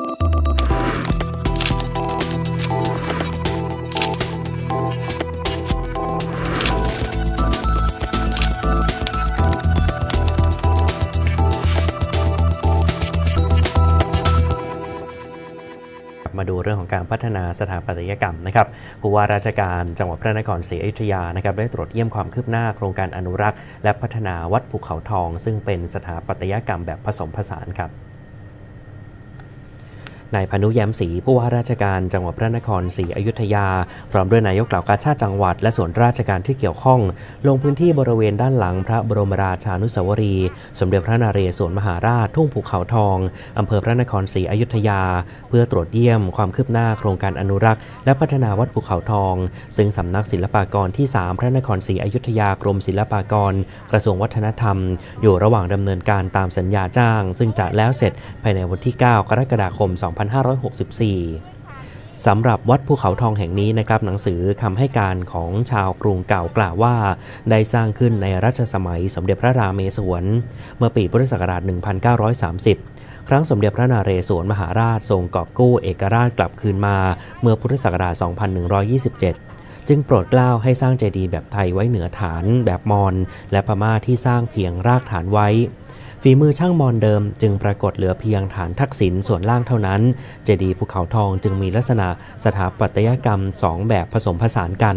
มาดูเรื่องของการพัฒนาสถาปัตยกรรมนะครับผู้ว่าราชการจังหวัดพระนครศรีอยุธยานะครับได้ตรวจเยี่ยมความคืบหน้าโครงการอนุรักษ์ และพัฒนาวัดภูเขาทอง ซึ่งเป็นสถาปัตยกรรมแบบผสมผสานครับ นายพานุแย้มศรีผู้ว่าราชการจังหวัดพระนครศรีอยุธยา พร้อมด้วยนายกเหล่ากาชาติจังหวัด และส่วนราชการที่เกี่ยวข้อง ลงพื้นที่บริเวณด้านหลังพระบรมราชานุสาวรีย์สมเด็จพระนเรศวรมหาราชทุ่งภูเขาทองอำเภอพระนครศรีอยุธยา เพื่อตรวจเยี่ยมความคืบหน้าโครงการอนุรักษ์ และพัฒนาวัดภูเขาทอง ซึ่งสำนักศิลปากรที่ 3 พระนครศรีอยุธยากรมศิลปากร กระทรวงวัฒนธรรม อยู่ระหว่างดำเนินการตามสัญญาจ้าง ซึ่งจะแล้วเสร็จภายในวันที่ 9 กรกฎาคม2564 สำหรับวัดภูเขาทองแห่งนี้นะครับ หนังสือคำให้การของชาวกรุงเก่ากล่าวว่า ได้สร้างขึ้นในรัชสมัยสมเด็จพระรามเมศวร เมื่อปีพุทธศักราช 1930 ครั้งสมเด็จพระนเรศวรมหาราชทรงกอบกู้เอกราชกลับคืนมา เมื่อพุทธศักราช 2127จึงโปรดเกล้าให้สร้างเจดีย์แบบไทยไว้เหนือฐานแบบมอญและพม่าที่สร้างเพียงรากฐานไว้ ฝีมือช่างมอญเดิมจึงปรากฏเหลือเพียงฐานทักษิณส่วนล่างเท่านั้น เจดีย์ภูเขาทองจึงมีลักษณะสถาปัตยกรรม 2 แบบผสมผสานกัน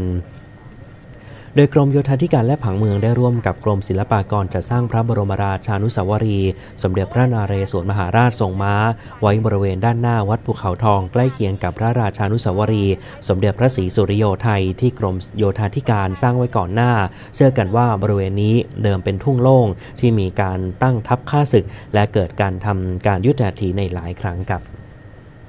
โดยกรมโยธาธิการและผังเมืองได้ร่วมกับกรมศิลปากรจัดสร้างพระบรมราชานุสาวรีย์สมเด็จพระนเรศวรมหาราชทรงม้า ไว้บริเวณด้านหน้าวัดภูเขาทองใกล้เคียงกับพระราชานุสาวรีย์สมเด็จพระศรีสุริโยไทยที่กรมโยธาธิการสร้างไว้ก่อนหน้า เชื่อกันว่าบริเวณนี้เดิมเป็นทุ่งโล่งที่มีการตั้งทัพข้าศึก และเกิดการทำการยุทธนาทีในหลายครั้งครับ